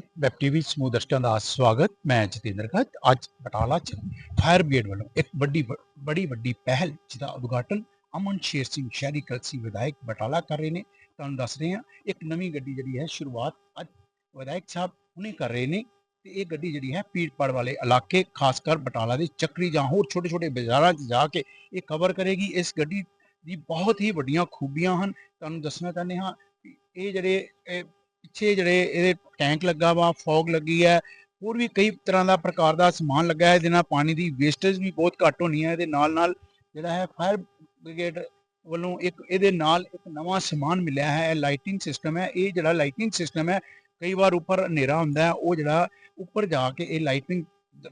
Web TV ਸਮੂਹ ਦਰਸ਼ਕਾਂ ਦਾ ਸਵਾਗਤ। ਮੈਂ ਜਤਿੰਦਰ ਗੱਤ ਅੱਜ ਬਟਾਲਾ ਚ ਫਾਇਰ ਬ੍ਰਿਗੇਡ ਵੱਲੋਂ ਇੱਕ ਵੱਡੀ ਬੜੀ ਵੱਡੀ ਪਹਿਲ ਜਿਹਦਾ ਉਦਘਾਟਨ ਅਮਨ ਸ਼ੇਰ ਸਿੰਘ, ਸ਼ਹਿਰੀ ਕਲਸੀ ਵਿਧਾਇਕ ਬਟਾਲਾ ਕਰ ਰਹੇ ਨੇ। ਤੁਹਾਨੂੰ ਦੱਸ ਰਹੇ ਹਾਂ, ਇੱਕ ਨਵੀਂ ਗੱਡੀ ਜਿਹੜੀ ਹੈ ਸ਼ੁਰੂਆਤ ਅੱਜ ਵਿਧਾਇਕ ਸਾਹਿਬ ਹੁਣੇ ਕਰ ਰਹੇ ਨੇ ਤੇ ਇਹ ਗੱਡੀ ਜਿਹੜੀ ਹੈ ਪੀੜਪੜ ਵਾਲੇ ਇਲਾਕੇ, ਖਾਸ ਕਰ ਬਟਾਲਾ ਦੇ ਚੱਕਰੀ ਜਾਂ ਹੋਰ ਛੋਟੇ ਛੋਟੇ ਬਾਜ਼ਾਰਾਂ 'ਚ ਜਾ ਕੇ ਇਹ ਕਵਰ ਕਰੇਗੀ। ਇਸ ਗੱਡੀ ਦੀ ਬਹੁਤ ਹੀ ਵੱਡੀਆਂ ਖੂਬੀਆਂ ਹਨ। ਤੁਹਾਨੂੰ ਦੱਸਣਾ ਚਾਹੁੰਦੇ ਹਾਂ ਇਹ ਜਿਹੜੇ ਪਿੱਛੇ ਜਿਹੜੇ ਇਹਦੇ ਟੈਂਕ ਲੱਗਾ ਵਾ ਫੌਗ ਲੱਗੀ ਹੈ, ਹੋਰ ਵੀ ਕਈ ਤਰ੍ਹਾਂ ਦਾ ਪ੍ਰਕਾਰ ਦਾ ਸਮਾਨ ਲੱਗਾ ਹੈ, ਇਹਦੇ ਪਾਣੀ ਦੀ ਵੇਸਟੇਜ ਵੀ ਬਹੁਤ ਘੱਟ ਹੋਣੀ ਹੈ, ਇਹਦੇ ਨਾਲ ਨਾਲ ਜਿਹੜਾ ਹੈ ਫਾਇਰ ਬ੍ਰਿਗੇਡ ਵੱਲੋਂ ਇੱਕ, ਇਹਦੇ ਨਾਲ ਇੱਕ ਨਵਾਂ ਸਮਾਨ ਮਿਲਿਆ ਹੈ ਲਾਈਟਿੰਗ ਸਿਸਟਮ ਹੈ, ਇਹ ਜਿਹੜਾ ਲਾਈਟਿੰਗ ਸਿਸਟਮ ਹੈ, ਕਈ ਵਾਰ ਉੱਪਰ ਹਨੇਰਾ ਹੁੰਦਾ ਹੈ, ਉਹ ਜਿਹੜਾ ਉੱਪਰ ਜਾ ਕੇ ਇਹ ਲਾਈਟਿੰਗ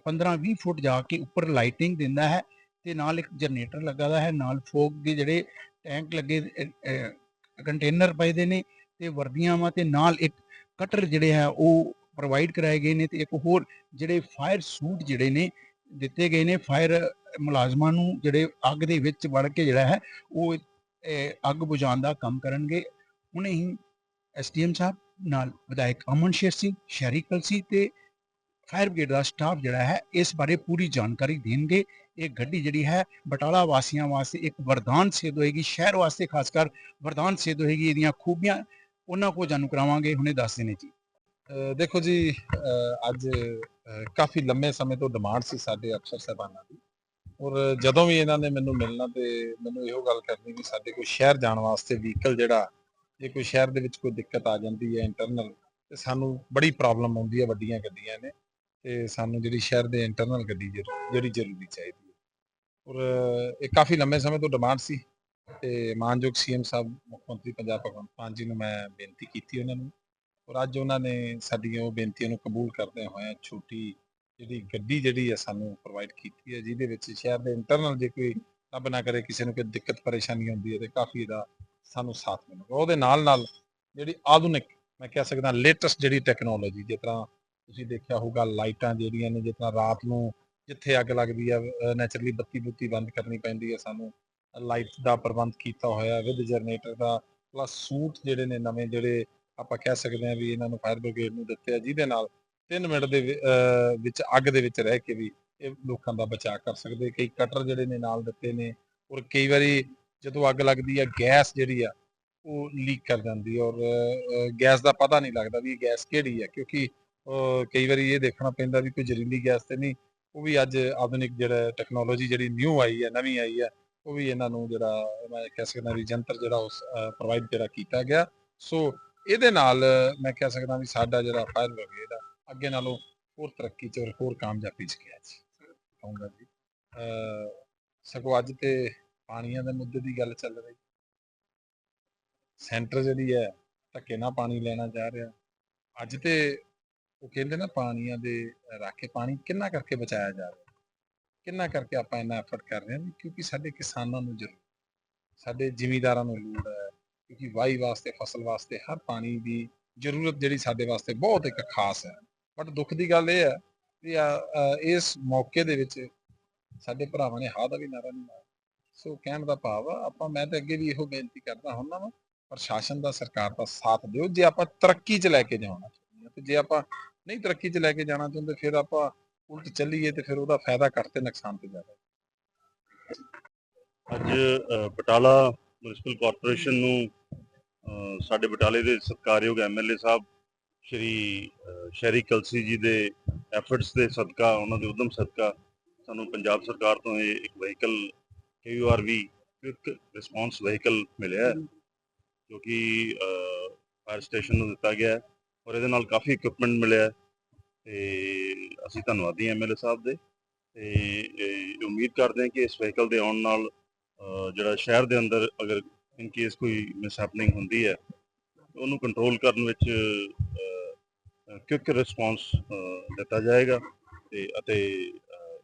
15-20 ਫੁੱਟ ਜਾ ਕੇ ਉੱਪਰ ਲਾਈਟਿੰਗ ਦਿੰਦਾ ਹੈ ਤੇ ਨਾਲ ਇੱਕ ਜਨਰੇਟਰ ਲੱਗਾ ਦਾ ਹੈ, ਨਾਲ ਫੋਗ ਦੇ ਜਿਹੜੇ ਟੈਂਕ ਲੱਗੇ ਕੰਟੇਨਰ ਪਏ ਦੇ ਨੇ ਤੇ ਵਰਦੀਆਂ ਵਾ ਤੇ ਨਾਲ ਇੱਕ ਕਟਰ ਜਿਹੜੇ ਹੈ ਉਹ ਪ੍ਰੋਵਾਈਡ ਕਰਾਏ ਗਏ ਨੇ ਤੇ ਇੱਕ ਹੋਰ ਜਿਹੜੇ ਫਾਇਰ ਸੂਟ ਜਿਹੜੇ ਨੇ ਦਿੱਤੇ ਗਏ ਨੇ ਫਾਇਰ ਮੁਲਾਜ਼ਮਾਂ ਨੂੰ ਜਿਹੜੇ ਅੱਗ ਦੇ ਵਿੱਚ ਵੜ ਕੇ ਜਿਹੜਾ ਹੈ ਉਹ ਅੱਗ ਬੁਝਾਉਣ ਦਾ ਕੰਮ ਕਰਨਗੇ। ਹੁਣੇ ਹੀ ਐਸਡੀਐਮ ਸਾਹਿਬ ਨਾਲ ਵਿਧਾਇਕ ਅਮਨ ਸ਼ੇਰ ਸਿੰਘ, ਸ਼ਹਿਰੀ ਕਲਸੀ ਤੇ ਫਾਇਰ ਬ੍ਰਿਗੇਡ ਦਾ ਸਟਾਫ ਜਿਹੜਾ ਹੈ ਇਸ ਬਾਰੇ ਪੂਰੀ ਜਾਣਕਾਰੀ ਦੇਣਗੇ। ਇਹ ਗੱਡੀ ਜਿਹੜੀ ਹੈ ਬਟਾਲਾ ਵਾਸੀਆਂ ਵਾਸਤੇ ਇੱਕ ਵਰਦਾਨ ਸਿੱਧ ਹੋਏਗੀ, ਸ਼ਹਿਰ ਵਾਸਤੇ ਖਾਸ ਕਰ ਵਰਦਾਨ ਸਿੱਧ ਹੋਏਗੀ। ਇਹਦੀਆਂ ਖੂਬੀਆਂ ਉਹਨਾਂ ਕੋ ਜਾਣੂ ਕਰਾਵਾਂਗੇ, ਹੁਣੇ ਦੱਸਦੇ ਨੇ ਜੀ। ਦੇਖੋ ਜੀ ਅੱਜ ਕਾਫੀ ਲੰਮੇ ਸਮੇਂ ਤੋਂ ਡਿਮਾਂਡ ਸੀ ਸਾਡੇ ਅਫਸਰ ਸਾਹਿਬਾਨਾਂ ਦੀ। ਔਰ ਜਦੋਂ ਵੀ ਇਹਨਾਂ ਨੇ ਮੈਨੂੰ ਮਿਲਣਾ ਤੇ ਮੈਨੂੰ ਇਹੋ ਗੱਲ ਕਰਨੀ ਵੀ ਸਾਡੇ ਕੋਈ ਸ਼ਹਿਰ ਜਾਣ ਵਾਸਤੇ ਵਹੀਕਲ ਜਿਹੜਾ ਜੇ ਕੋਈ ਸ਼ਹਿਰ ਦੇ ਵਿੱਚ ਕੋਈ ਦਿੱਕਤ ਆ ਜਾਂਦੀ ਹੈ ਇੰਟਰਨਲ ਤੇ ਸਾਨੂੰ ਬੜੀ ਪ੍ਰੋਬਲਮ ਆਉਂਦੀ ਹੈ ਵੱਡੀਆਂ ਗੱਡੀਆਂ ਨੇ, ਤੇ ਸਾਨੂੰ ਜਿਹੜੀ ਸ਼ਹਿਰ ਦੇ ਇੰਟਰਨਲ ਗੱਡੀ ਜ਼ਰੂ- ਜਿਹੜੀ ਜ਼ਰੂਰੀ ਚਾਹੀਦੀ ਹੈ। ਔਰ ਇਹ ਕਾਫੀ ਲੰਮੇ ਸਮੇਂ ਤੋਂ ਡਿਮਾਂਡ ਸੀ। ਤੇ ਮਾਨਯੋਗ ਸੀਐਮ ਸਾਹਿਬ, ਮੁੱਖ ਮੰਤਰੀ ਪੰਜਾਬ ਭਗਵੰਤ ਮਾਨ ਜੀ ਨੂੰ ਮੈਂ ਬੇਨਤੀ ਕੀਤੀ ਉਹਨਾਂ ਨੂੰ। ਔਰ ਅੱਜ ਉਹਨਾਂ ਨੇ ਸਾਡੀਆਂ ਉਹ ਬੇਨਤੀਆਂ ਨੂੰ ਕਬੂਲ ਕਰਦੇ ਹੋਏ ਛੋਟੀ ਜਿਹੜੀ ਗੱਡੀ ਜਿਹੜੀ ਹੈ ਸਾਨੂੰ ਪ੍ਰੋਵਾਈਡ ਕੀਤੀ ਹੈ, ਜਿਹਦੇ ਵਿੱਚ ਸ਼ਹਿਰ ਦੇ ਇੰਟਰਨਲ ਜੇ ਕੋਈ ਰੱਬ ਨਾ ਕਰੇ, ਕਿਸੇ ਨੂੰ ਕੋਈ ਦਿੱਕਤ ਪਰੇਸ਼ਾਨੀ ਹੁੰਦੀ ਹੈ ਤੇ ਕਾਫੀ ਇਹਦਾ ਸਾਨੂੰ ਸਾਥ ਮਿਲੂਗਾ। ਉਹਦੇ ਨਾਲ ਨਾਲ ਜਿਹੜੀ ਆਧੁਨਿਕ, ਮੈਂ ਕਹਿ ਸਕਦਾ ਲੇਟੈਸਟ ਜਿਹੜੀ ਟੈਕਨੋਲੋਜੀ ਜਿਸ ਤਰ੍ਹਾਂ ਤੁਸੀਂ ਦੇਖਿਆ ਹੋਊਗਾ ਲਾਈਟਾਂ ਜਿਹੜੀਆਂ ਨੇ, ਜਿਸ ਤਰ੍ਹਾਂ ਰਾਤ ਨੂੰ ਜਿੱਥੇ ਅੱਗ ਲੱਗਦੀ ਹੈ ਨੇਚਰਲੀ ਬੱਤੀ ਬੁੱਤੀ ਬੰਦ ਕਰਨੀ ਪੈਂਦੀ ਹੈ ਸਾਨੂੰ। ਲਾਈਟ ਦਾ ਪ੍ਰਬੰਧ ਕੀਤਾ ਹੋਇਆ ਵਿਦ ਜਨਰੇਟਰ ਦਾ ਪਲੱਸ ਸੂਟ ਜਿਹੜੇ ਨੇ ਨਵੇਂ ਜਿਹੜੇ ਆਪਾਂ ਕਹਿ ਸਕਦੇ ਹਾਂ ਵੀ ਇਹਨਾਂ ਨੂੰ ਫਾਇਰ ਬ੍ਰਿਗੇਡ ਨੂੰ ਦਿੱਤੇ ਆ, ਜਿਹਦੇ ਨਾਲ 3 ਮਿੰਟ ਦੇ ਵਿੱਚ ਅੱਗ ਦੇ ਵਿੱਚ ਰਹਿ ਕੇ ਵੀ ਇਹ ਲੋਕਾਂ ਦਾ ਬਚਾਅ ਕਰ ਸਕਦੇ ਕਈ ਕਟਰ ਜਿਹੜੇ ਨੇ ਨਾਲ ਦਿੱਤੇ ਨੇ ਔਰ ਕਈ ਵਾਰੀ ਜਦੋਂ ਅੱਗ ਲੱਗਦੀ ਆ ਗੈਸ ਜਿਹੜੀ ਆ, ਉਹ ਲੀਕ ਕਰ ਜਾਂਦੀ ਔਰ ਗੈਸ ਦਾ ਪਤਾ ਨਹੀਂ ਲੱਗਦਾ ਵੀ ਇਹ ਗੈਸ ਕਿਹੜੀ ਹੈ ਕਿਉਂਕਿ ਕਈ ਵਾਰੀ ਇਹ ਦੇਖਣਾ ਪੈਂਦਾ ਵੀ ਕੋਈ ਜ਼ਹਿਰੀਲੀ ਗੈਸ ਤੇ ਨਹੀਂ, ਉਹ ਵੀ ਅੱਜ ਆਧੁਨਿਕ ਜਿਹੜਾ ਟੈਕਨੋਲੋਜੀ ਜਿਹੜੀ ਨਿਊ ਆਈ ਹੈ ਨਵੀਂ ਆਈ ਹੈ ਉਹ ਵੀ ਇਹਨਾਂ ਨੂੰ ਜਿਹੜਾ ਮੈਂ ਕਹਿ ਸਕਦਾ ਵੀ ਜੰਤਰ ਜਿਹੜਾ ਉਸ ਪ੍ਰੋਵਾਈਡ ਜਿਹੜਾ ਕੀਤਾ ਗਿਆ। ਸੋ ਇਹਦੇ ਨਾਲ ਮੈਂ ਕਹਿ ਸਕਦਾ ਵੀ ਸਾਡਾ ਜਿਹੜਾ ਫਾਇਰ ਬ੍ਰਿਗੇਡ ਆ, ਅੱਗੇ ਨਾਲੋਂ ਹੋਰ ਤਰੱਕੀ ਚ ਔਰ ਹੋਰ ਕਾਮਯਾਬੀ ਚ ਗਿਆ ਜੀ। ਕਹੂੰਗਾ ਜੀ। ਸਗੋਂ ਅੱਜ ਤੇ ਪਾਣੀਆਂ ਦੇ ਮੁੱਦੇ ਦੀ ਗੱਲ ਚੱਲ ਰਹੀ। ਸੈਂਟਰ ਜਿਹੜੀ ਹੈ, ਧੱਕੇ ਨਾਲ ਪਾਣੀ ਲੈਣਾ ਜਾ ਰਿਹਾ। ਅੱਜ ਤੇ ਉਹ ਕਹਿੰਦੇ ਨਾ ਪਾਣੀਆਂ ਦੇ, ਰਾਖੇ ਪਾਣੀ ਕਿੰਨਾ ਕਰਕੇ ਬਚਾਇਆ ਜਾ ਰਿਹਾ। ਕਿੰਨਾ ਕਰਕੇ ਆਪਾਂ ਇੰਨਾ ਐਫਰਟ ਕਰ ਰਹੇ ਹਾਂ ਕਿਉਂਕਿ ਸਾਡੇ ਕਿਸਾਨਾਂ ਨੂੰ ਜ਼ਰੂਰ, ਸਾਡੇ ਜ਼ਿਮੀਂਦਾਰਾਂ ਨੂੰ ਲੋੜ ਹੈ, ਕਿਉਂਕਿ ਵਾਈ ਵਾਸਤੇ, ਫਸਲ ਵਾਸਤੇ ਹਰ ਪਾਣੀ ਦੀ ਜ਼ਰੂਰਤ ਜਿਹੜੀ ਸਾਡੇ ਵਾਸਤੇ ਬਹੁਤ ਇੱਕ ਖਾਸ ਹੈ। ਬਟ ਦੁੱਖ ਦੀ ਗੱਲ ਇਹ ਹੈ ਵੀ ਇਸ ਮੌਕੇ ਦੇ ਵਿੱਚ ਸਾਡੇ ਭਰਾਵਾਂ ਨੇ ਹਾਂ ਦਾ ਵੀ ਨਾਰਾ ਨਹੀਂ ਮਾਰਿਆ। ਸੋ ਕਹਿਣ ਦਾ ਭਾਵ ਆ, ਆਪਾਂ ਮੈਂ ਤਾਂ ਅੱਗੇ ਵੀ ਇਹੋ ਬੇਨਤੀ ਕਰਦਾ ਹੁੰਦਾ ਵਾਂ, ਪ੍ਰਸ਼ਾਸਨ ਦਾ, ਸਰਕਾਰ ਦਾ ਸਾਥ ਦਿਓ। ਜੇ ਆਪਾਂ ਤਰੱਕੀ 'ਚ ਲੈ ਕੇ ਜਾਣਾ ਚਾਹੁੰਦੇ ਹਾਂ ਤੇ ਜੇ ਆਪਾਂ ਨਹੀਂ ਤਰੱਕੀ 'ਚ ਲੈ ਕੇ ਜਾਣਾ ਚਾਹੁੰਦੇ, ਫਿਰ ਆਪਾਂ ਉਲਟ ਚੱਲੀਏ ਤੇ ਫਿਰ ਉਹਦਾ ਫਾਇਦਾ ਘੱਟ ਤੇ ਨੁਕਸਾਨ ਤੇ ਜ਼ਿਆਦਾ। ਅੱਜ ਅ, ਬਟਾਲਾ ਮਿਊਨਿਸਪਲ ਕਾਰਪੋਰੇਸ਼ਨ ਨੂੰ ਅ, ਸਾਡੇ ਬਟਾਲੇ ਦੇ ਸਤਿਕਾਰਯੋਗ ਐਮਐਲਏ ਸਾਹਿਬ ਸ਼੍ਰੀ ਅ, ਸ਼ਹਿਰੀ ਕਲਸੀ ਜੀ ਦੇ ਐਫਰਟਸ ਦੇ ਸਦਕਾ ਉਹਨਾਂ ਦੇ ਉਦਮ ਸਦਕਾ ਸਾਨੂੰ ਪੰਜਾਬ ਸਰਕਾਰ ਤੋਂ ਇਹ ਇੱਕ vehicle KURV quick response vehicle ਮਿਲਿਆ ਹੈ, ਜੋ ਕਿ ਫਾਇਰ ਸਟੇਸ਼ਨ ਨੂੰ ਦਿੱਤਾ ਗਿਆ ਹੈ ਔਰ ਇਹਦੇ ਨਾਲ ਕਾਫੀ ਇਕਵਿਪਮੈਂਟ ਮਿਲਿਆ ਹੈ। ਤੇ ਅਸੀਂ ਧੰਨਵਾਦੀ ਐਮਐਲਏ ਸਾਹਿਬ ਦੇ ਤੇ ਉਮੀਦ ਕਰਦੇ ਹਾਂ ਕਿ ਇਸ ਵਹੀਕਲ ਦੇ ਆਉਣ ਨਾਲ ਜਿਹੜਾ ਸ਼ਹਿਰ ਦੇ ਅੰਦਰ ਅਗਰ ਇਨ ਕੇਸ ਕੋਈ ਮਿਸਹੈਪਨਿੰਗ ਹੁੰਦੀ ਹੈ, ਉਹਨੂੰ ਕੰਟਰੋਲ ਕਰਨ ਵਿੱਚ ਕੁਇਕ ਰਿਸਪੌਂਸ ਦਿੱਤਾ ਜਾਏਗਾ ਤੇ, ਅਤੇ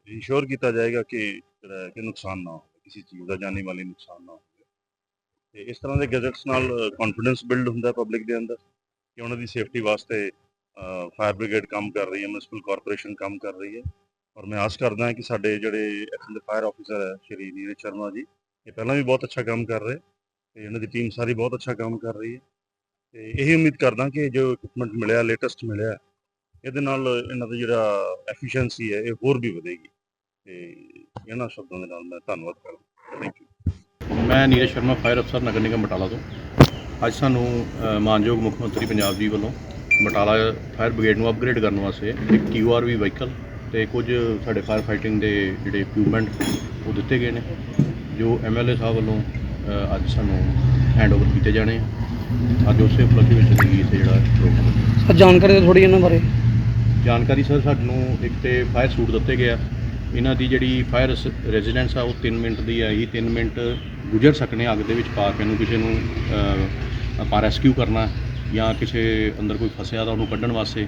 ਇਨਸ਼ੋਰ ਕੀਤਾ ਜਾਏਗਾ ਕਿ ਜਿਹੜਾ ਕਿ ਨੁਕਸਾਨ ਨਾ ਹੋਵੇ, ਕਿਸੇ ਚੀਜ਼ ਦਾ ਜਾਨੀ ਮਾਲੀ ਨੁਕਸਾਨ ਨਾ ਹੋਵੇ। ਤੇ ਇਸ ਤਰ੍ਹਾਂ ਦੇ ਗੈਜਟਸ ਨਾਲ ਕੌਨਫੀਡੈਂਸ ਬਿਲਡ ਹੁੰਦਾ ਪਬਲਿਕ ਦੇ ਅੰਦਰ ਕਿ ਉਹਨਾਂ ਦੀ ਸੇਫਟੀ ਵਾਸਤੇ ਫਾਇਰ ਬ੍ਰਿਗੇਡ ਕੰਮ ਕਰ ਰਹੀ ਹੈ, ਮਿਊਨਿਸਪਲ ਕਾਰਪੋਰੇਸ਼ਨ ਕੰਮ ਕਰ ਰਹੀ ਹੈ। ਔਰ ਮੈਂ ਆਸ ਕਰਦਾ ਹਾਂ ਕਿ ਸਾਡੇ ਜਿਹੜੇ ਇੱਥੋਂ ਦੇ ਫਾਇਰ ਆਫੀਸਰ ਹੈ, ਸ਼੍ਰੀ ਨੀਰਜ ਸ਼ਰਮਾ ਜੀ, ਇਹ ਪਹਿਲਾਂ ਵੀ ਬਹੁਤ ਅੱਛਾ ਕੰਮ ਕਰ ਰਹੇ ਤੇ ਇਹਨਾਂ ਦੀ ਟੀਮ ਸਾਰੀ ਬਹੁਤ ਅੱਛਾ ਕੰਮ ਕਰ ਰਹੀ ਹੈ। ਤੇ ਇਹੀ ਉਮੀਦ ਕਰਦਾ ਕਿ ਜੋ ਇਕਵਿਪਮੈਂਟ ਮਿਲਿਆ ਲੇਟੈਸਟ ਮਿਲਿਆ, ਇਹਦੇ ਨਾਲ ਇਹਨਾਂ ਦਾ ਜਿਹੜਾ ਐਫੀਸ਼ੀਐਂਸੀ ਹੈ, ਇਹ ਹੋਰ ਵੀ ਵਧੇਗੀ। ਤੇ ਇਹਨਾਂ ਸ਼ਬਦਾਂ ਦੇ ਨਾਲ ਮੈਂ ਧੰਨਵਾਦ ਕਰਦਾ ਥੈਂਕ ਯੂ ਮੈਂ ਨੀਰਜ ਸ਼ਰਮਾ, ਫਾਇਰ ਅਫਸਰ ਨਗਰ ਨਿਗਮ ਬਟਾਲਾ ਤੋਂ। ਅੱਜ ਸਾਨੂੰ ਮਾਨਯੋਗ ਮੁੱਖ ਮੰਤਰੀ ਪੰਜਾਬ ਜੀ ਵੱਲੋਂ ਬਟਾਲਾ ਫਾਇਰ ਬ੍ਰਿਗੇਡ ਨੂੰ ਅਪਗ੍ਰੇਡ ਕਰਨ ਵਾਸਤੇ ਇੱਕ ਕਿਊਆਰਵੀ ਵਹੀਕਲ ਤੇ ਕੁਝ ਸਾਡੇ ਫਾਇਰ ਫਾਈਟਿੰਗ ਦੇ ਜਿਹੜੇ ਇਕਵਿਪਮੈਂਟ ਉਹ ਦਿੱਤੇ ਗਏ ਨੇ ਜੋ ਐਮਐਲਏ ਸਾਹਿਬ ਵੱਲੋਂ ਅ, ਅੱਜ ਸਾਨੂੰ ਹੈਂਡਓਵਰ ਕੀਤੇ ਜਾਣੇ ਆ। ਅੱਜ ਉਸੇ ਉਪਲਬਧੀ ਵਿੱਚ ਲੱਗੀ ਇੱਥੇ ਜਿਹੜਾ ਪ੍ਰੋਗਰਾਮ ਸਰ ਜਾਣਕਾਰੀ ਦਿਓ ਥੋੜੀ ਇਹਨਾਂ ਬਾਰੇ। ਜਾਣਕਾਰੀ ਸਰ ਸਾਨੂੰ ਇੱਕ ਤੇ ਫਾਇਰ ਸੂਟ ਦਿੱਤੇ ਗਿਆ ਇਹਨਾਂ ਦੀ ਜਿਹੜੀ ਫਾਇਰ ਰੈਜ਼ੀਡੈਂਸ ਆ ਉਹ 3 ਮਿੰਟ ਦੀ ਆ। ਇਹ 3 ਮਿੰਟ ਗੁਜ਼ਰ ਸਕਨੇ ਅੱਗ ਦੇ ਵਿੱਚ ਪਾ ਕੇ ਨੂੰ ਕਿਸੇ ਨੂੰ ਅਹ, ਆਪਾਂ ਰੈਸਕਿਊ ਕਰਨਾ। ਜਾਂ ਕਿਸੇ ਅੰਦਰ ਕੋਈ ਫਸਿਆ ਤਾਂ ਉਹਨੂੰ ਕੱਢਣ ਵਾਸਤੇ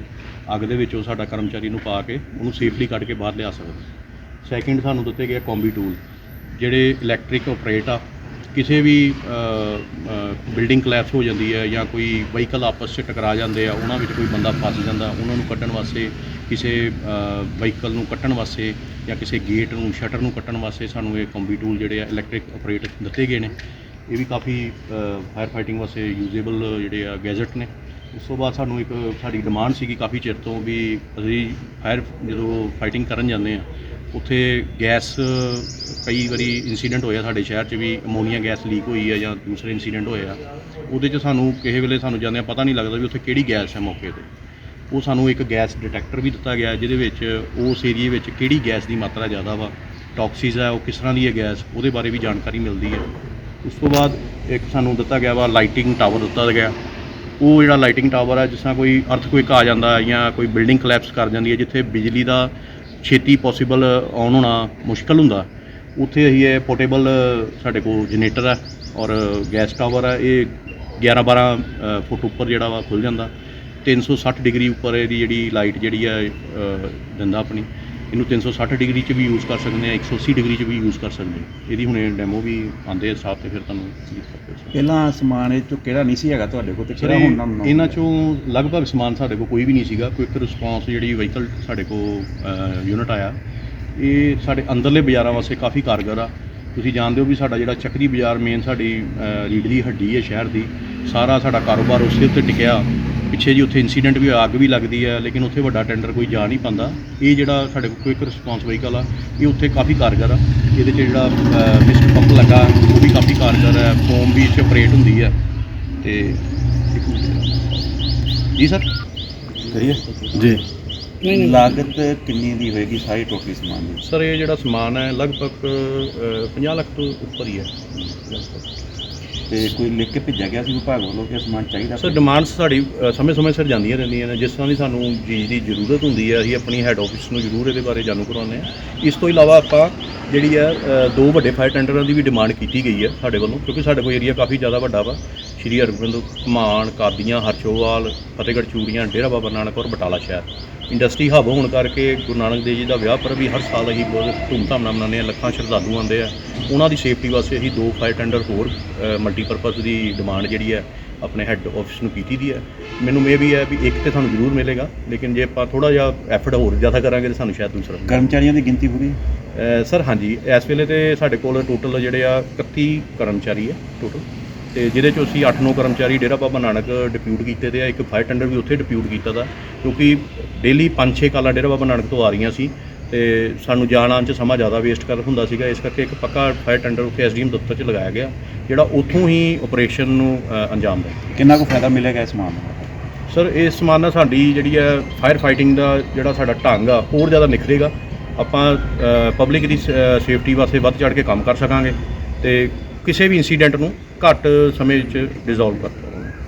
ਅੱਗ ਦੇ ਵਿੱਚ ਉਹ ਸਾਡਾ ਕਰਮਚਾਰੀ ਨੂੰ ਪਾ ਕੇ ਉਹਨੂੰ ਸੇਫਲੀ ਕੱਢ ਕੇ ਬਾਹਰ ਲਿਆ ਸਕਦਾ। ਸੈਕਿੰਡ ਸਾਨੂੰ ਦਿੱਤੇ ਗਏ ਕੰਬੀ ਟੂਲ ਜਿਹੜੇ ਇਲੈਕਟ੍ਰਿਕ ਆਪਰੇਟ ਆ। ਕਿਸੇ ਵੀ ਬਿਲਡਿੰਗ ਕਲੈਪਸ ਹੋ ਜਾਂਦੀ ਹੈ ਜਾਂ ਕੋਈ ਵਹੀਕਲ ਆਪਸ 'ਚ ਟਕਰਾ ਜਾਂਦੇ ਆ, ਉਹਨਾਂ ਵਿੱਚ ਕੋਈ ਬੰਦਾ ਫਸ ਜਾਂਦਾ, ਉਹਨਾਂ ਨੂੰ ਕੱਢਣ ਵਾਸਤੇ ਕਿਸੇ ਵਹੀਕਲ ਨੂੰ ਕੱਟਣ ਵਾਸਤੇ ਜਾਂ ਕਿਸੇ ਗੇਟ ਨੂੰ ਸ਼ਟਰ ਨੂੰ ਕੱਟਣ ਵਾਸਤੇ ਸਾਨੂੰ ਇਹ ਕੰਬੀ ਟੂਲ ਜਿਹੜੇ ਆ ਇਲੈਕਟ੍ਰਿਕ ਆਪਰੇਟ ਦਿੱਤੇ ਗਏ ਨੇ। ਇਹ ਵੀ ਕਾਫੀ ਫਾਇਰ ਫਾਈਟਿੰਗ ਵਾਸਤੇ ਯੂਜ਼ੇਬਲ ਜਿਹੜੇ ਆ ਗੈਜਟ ਨੇ। ਉਸ ਤੋਂ ਬਾਅਦ ਸਾਨੂੰ ਇੱਕ ਸਾਡੀ ਡਿਮਾਂਡ ਸੀਗੀ ਕਾਫੀ ਚਿਰ ਤੋਂ ਵੀ ਅਸੀਂ ਫਾਇਰ ਜਦੋਂ ਫਾਈਟਿੰਗ ਕਰਨ ਜਾਂਦੇ ਆ ਉੱਥੇ ਗੈਸ ਕਈ ਵਾਰੀ ਇਨਸੀਡੈਂਟ ਹੋਇਆ ਸਾਡੇ ਸ਼ਹਿਰ 'ਚ ਵੀ ਅਮੋਨੀਆ ਗੈਸ ਲੀਕ ਹੋਈ ਹੈ ਜਾਂ ਦੂਸਰੇ ਇਨਸੀਡੈਂਟ ਹੋਇਆ। ਉਹਦੇ 'ਚ ਸਾਨੂੰ ਕਿਸੇ ਵੇਲੇ ਸਾਨੂੰ ਜਾਂਦੇ ਜਾਂਦਿਆਂ ਪਤਾ ਨਹੀਂ ਲੱਗਦਾ ਵੀ ਉੱਥੇ ਕਿਹੜੀ ਗੈਸ ਹੈ ਮੌਕੇ ਤੇ। ਉਹ ਸਾਨੂੰ ਇੱਕ ਗੈਸ ਡਿਟੈਕਟਰ ਵੀ ਦਿੱਤਾ ਗਿਆ, ਜਿਹਦੇ ਵਿੱਚ ਉਸ ਏਰੀਏ ਵਿੱਚ ਕਿਹੜੀ ਗੈਸ ਦੀ ਮਾਤਰਾ ਜ਼ਿਆਦਾ ਵਾ ਟੌਕਸਿਸ ਹੈ, ਉਹ ਕਿਸ ਤਰ੍ਹਾਂ ਦੀ ਹੈ ਗੈਸ ਉਹਦੇ ਬਾਰੇ ਵੀ ਜਾਣਕਾਰੀ ਮਿਲਦੀ ਹੈ। ਉਸ ਤੋਂ ਬਾਅਦ ਇੱਕ ਸਾਨੂੰ ਦਿੱਤਾ ਗਿਆ ਵਾ ਲਾਈਟਿੰਗ ਟਾਵਰ ਦਿੱਤਾ ਗਿਆ। ਉਹ ਜਿਹੜਾ ਲਾਈਟਿੰਗ ਟਾਵਰ ਹੈ ਜਿਸ ਤਰ੍ਹਾਂ ਕੋਈ ਅਰਥਕੁਇਕ ਆ ਜਾਂਦਾ ਜਾਂ ਕੋਈ ਬਿਲਡਿੰਗ ਕਲੈਪਸ ਕਰ ਜਾਂਦੀ ਹੈ, ਜਿੱਥੇ ਬਿਜਲੀ ਦਾ ਛੇਤੀ ਪੋਸੀਬਲ ਆਨ ਹੋਣਾ ਮੁਸ਼ਕਲ ਹੁੰਦਾ, ਉੱਥੇ ਅਸੀਂ ਇਹ ਪੋਰਟੇਬਲ ਸਾਡੇ ਕੋਲ ਜਨਰੇਟਰ ਹੈ ਔਰ ਗੈਸ ਟਾਵਰ ਹੈ ਇਹ 11 12 ਫੁੱਟ ਉੱਪਰ ਜਿਹੜਾ ਵਾ ਖੁੱਲ ਜਾਂਦਾ। 360 ਡਿਗਰੀ ਉੱਪਰ ਇਹਦੀ ਜਿਹੜੀ ਲਾਈਟ ਜਿਹੜੀ ਹੈ ਦਿੰਦਾ ਆਪਣੀ। ਇਹਨੂੰ 360 ਡਿਗਰੀ 'ਚ ਵੀ ਯੂਜ਼ ਕਰ ਸਕਦੇ ਆ 180 ਡਿਗਰੀ 'ਚ ਵੀ ਯੂਜ਼ ਕਰ ਸਕਦੇ ਆ ਇਹਦੀ ਹੁਣੇ ਡੈਮੋ ਵੀ ਆਉਂਦੇ ਆ ਸਾਥ ਤੇ ਫਿਰ ਤੁਹਾਨੂੰ ਪਹਿਲਾਂ ਸਮਾਨ ਇਹ ਚੋਂ ਕਿਹੜਾ ਨਹੀਂ ਸੀ ਹੈਗਾ ਤੁਹਾਡੇ ਕੋਲ ਤੇ ਕਿਹੜਾ ਇਹ- ਹੁਣ ਨਾ ਇਹਨਾਂ ਚੋਂ ਲਗਭਗ ਸਮਾਨ ਸਾਡੇ ਕੋਲ ਕੋਈ ਵੀ ਨਹੀਂ ਸੀਗਾ ਕੁਇਕ ਰਿਸਪੌਂਸ ਜਿਹੜੀ ਵਹੀਕਲ ਸਾਡੇ ਕੋਲ ਯੂਨਿਟ ਆਇਆ। ਇਹ ਸਾਡੇ ਅੰਦਰਲੇ ਬਾਜ਼ਾਰਾਂ ਵਾਸਤੇ ਕਾਫੀ ਕਾਰਗਰ ਆ। ਤੁਸੀਂ ਜਾਣਦੇ ਹੋ ਵੀ ਸਾਡਾ ਜਿਹੜਾ ਚੱਕਰੀ ਬਾਜ਼ਾਰ ਮੇਨ ਸਾਡੀ ਦੀ ਹੱਡੀ ਹੈ ਸ਼ਹਿਰ ਦੀ ਸਾਰਾ ਸਾਡਾ ਕਾਰੋਬਾਰ ਉਸੇ ਉੱਤੇ ਟਿਕਿਆ। ਪਿੱਛੇ ਜੀ ਉੱਥੇ ਇਨਸੀਡੈਂਟ ਵੀ ਹੋਇਆ, ਅੱਗ ਵੀ ਲੱਗਦੀ ਹੈ ਲੇਕਿਨ ਉੱਥੇ ਵੱਡਾ ਟੈਂਡਰ ਕੋਈ ਜਾ ਨਹੀਂ ਪਾਉਂਦਾ। ਇਹ ਜਿਹੜਾ ਸਾਡੇ ਕੋਲ ਕੁਇਕ ਰਿਸਪੌਂਸ ਵਹੀਕਲ ਆ ਇਹ ਉੱਥੇ ਕਾਫੀ ਕਾਰਗਰ ਆ। ਇਹਦੇ 'ਚ ਜਿਹੜਾ ਮਿਸਟ ਪੰਪ ਲੱਗਾ ਉਹ ਵੀ ਕਾਫੀ ਕਾਰਗਰ ਹੈ ਫੋਮ ਵੀ 'ਚ ਆਪਰੇਟ ਹੁੰਦੀ ਹੈ ਤੇ ਇੱਕ ਮਿੰਟ। ਜੀ ਸਰ ਕਰੀਏ? ਜੀ। ਲਾਗਤ ਕਿੰਨੀ ਦੀ ਹੋਏਗੀ ਸਾਰੀ ਟੋਟਲੀ ਸਮਾਨ ਦੀ? ਸਰ ਇਹ ਜਿਹੜਾ ਸਮਾਨ ਹੈ ਲਗਭਗ ਅ, 50 ਲੱਖ ਤੋਂ ਉੱਪਰ ਹੀ ਹੈ। ਲਗਭਗ। ਤੇ ਕੋਈ ਲਿਖ ਕੇ ਭੇਜਿਆ ਗਿਆ ਸੀ ਵਿਭਾਗ ਵੱਲੋਂ ਕਿ ਇਹ ਸਮਾਨ ਚਾਹੀਦਾ ਸਰ ਡਿਮਾਂਡਸ ਸਾਡੀ ਅ, ਸਮੇਂ-ਸਮੇਂ ਸਿਰ ਜਾਂਦੀਆਂ ਰਹਿੰਦੀਆਂ ਨੇ। ਜਿਸ ਤਰ੍ਹਾਂ ਦੀ ਸਾਨੂੰ ਚੀਜ਼ ਦੀ ਜ਼ਰੂਰਤ ਹੁੰਦੀ ਹੈ ਅਸੀਂ ਆਪਣੀ ਹੈੱਡ ਆਫਿਸ ਨੂੰ ਜ਼ਰੂਰ ਇਹਦੇ ਬਾਰੇ ਜਾਣੂ ਕਰਵਾਉਂਦੇ ਹਾਂ। ਇਸ ਤੋਂ ਇਲਾਵਾ ਆਪਾਂ ਜਿਹੜੀ ਹੈ ਅ, ਦੋ ਵੱਡੇ ਫਾਇਰ ਟੈਂਡਰਾਂ ਦੀ ਵੀ ਡਿਮਾਂਡ ਕੀਤੀ ਗਈ ਹੈ ਸਾਡੇ ਵੱਲੋਂ ਕਿਉਂਕਿ ਸਾਡੇ ਕੋਲ ਏਰੀਆ ਕਾਫੀ ਜ਼ਿਆਦਾ ਵੱਡਾ ਵਾ। ਸ਼੍ਰੀ ਹਰਗੋਬਿੰਦ ਮਾਨ ਕਾਦੀਆਂ ਹਰਚੋਵਾਲ ਫਤਿਹਗੜ੍ਹ ਚੂੜੀਆਂ ਡੇਰਾ ਬਾਬਾ ਨਾਨਕ ਔਰ ਬਟਾਲਾ ਸ਼ਹਿਰ। ਇੰਡਸਟਰੀ ਹੱਬ ਹੋਣ ਕਰਕੇ ਗੁਰੂ ਨਾਨਕ ਦੇਵ ਜੀ ਦਾ ਵਿਆਹ ਪਰ ਵੀ ਹਰ ਸਾਲ ਅਸੀਂ ਬਹੁਤ ਧੂਮਧਾਮ ਨਾਲ ਮਨਾਉਂਦੇ ਹਾਂ ਲੱਖਾਂ ਸ਼ਰਧਾਲੂ ਆਉਂਦੇ ਆ। ਉਹਨਾਂ ਦੀ ਸੇਫਟੀ ਵਾਸਤੇ ਅਸੀਂ ਦੋ ਫਾਇਰ ਟੈਂਡਰ ਹੋਰ ਮਲਟੀਪਰਪਸ ਦੀ ਡਿਮਾਂਡ ਜਿਹੜੀ ਹੈ ਆਪਣੇ ਹੈੱਡ ਆਫਿਸ ਨੂੰ ਕੀਤੀ ਦੀ ਹੈ। ਮੈਨੂੰ ਇਹ ਵੀ ਹੈ ਵੀ ਇੱਕ ਤੇ ਤੁਹਾਨੂੰ ਜ਼ਰੂਰ ਮਿਲੇਗਾ ਲੇਕਿਨ ਜੇ ਆਪਾਂ ਥੋੜਾ ਜਿਹਾ ਐਫਰਟ ਹੋਰ ਜ਼ਿਆਦਾ ਕਰਾਂਗੇ ਤਾਂ ਸਾਨੂੰ ਸ਼ਾਇਦ ਦੂਸਰਾ। ਕਰਮਚਾਰੀਆਂ ਦੀ ਗਿਣਤੀ ਪੂਰੀ? ਸਰ ਹਾਂਜੀ ਇਸ ਵੇਲੇ ਤੇ ਸਾਡੇ ਕੋਲ ਟੋਟਲ ਜਿਹੜੇ ਆ 31 ਕਰਮਚਾਰੀ ਹੈ ਟੋਟਲ ਤੇ ਜਿਹਦੇ ਚੋਂ ਅਸੀਂ 8-9 ਕਰਮਚਾਰੀ ਡੇਰਾ ਬਾਬਾ ਨਾਨਕ ਡਿਪਿਊਟ ਕੀਤੇ ਤੇ ਆ ਇੱਕ ਫਾਇਰ ਟੈਂਡਰ ਵੀ ਉੱਥੇ ਡਿਪਿਊਟ ਕੀਤਾ ਦਾ ਕਿਉਂਕਿ ਡੇਲੀ 5-6 ਕਾਲਾਂ ਡੇਰਾ ਬਾਬਾ ਨਾਨਕ ਤੋਂ ਆ ਰਹੀਆਂ ਸੀ ਤੇ ਸਾਨੂੰ ਜਾਣ ਆਉਣ 'ਚ ਸਮਾਂ ਜ਼ਿਆਦਾ ਵੇਸਟ ਕਰ ਹੁੰਦਾ ਸੀਗਾ ਇਸ ਕਰਕੇ ਇੱਕ ਪੱਕਾ ਫਾਇਰ ਟੈਂਡਰ ਉੱਥੇ ਐਸਡੀਐਮ ਦਫ਼ਤਰ 'ਚ ਲਗਾਇਆ ਗਿਆ ਜਿਹੜਾ ਉੱਥੋਂ ਹੀ ਆਪਰੇਸ਼ਨ ਨੂੰ ਅ, ਅੰਜਾਮ ਦੇ ਕਿੰਨਾ ਕੁ ਫਾਇਦਾ ਮਿਲੇਗਾ ਇਸ ਸਮਾਨ ਦਾ ਸਰ ਇਸ ਸਮਾਨ ਨਾਲ ਸਾਡੀ ਜਿਹੜੀ ਹੈ ਫਾਇਰ ਫਾਈਟਿੰਗ ਦਾ ਜਿਹੜਾ ਸਾਡਾ ਢੰਗ ਆ ਹੋਰ ਜ਼ਿਆਦਾ ਨਿਖਰੇਗਾ। ਆਪਾਂ ਪਬਲਿਕ ਦੀ ਸੇਫਟੀ ਵਾਸਤੇ ਵੱਧ ਚੜ ਕੇ ਕੰਮ ਕਰ ਸਕਾਂਗੇ ਤੇ ਕਿਸੇ ਵੀ ਇਨਸੀਡੈਂਟ ਨੂੰ ਘੱਟ ਸਮੇਂ ਵਿੱਚ ਰਿਜ਼ੋਲਵ ਕਰ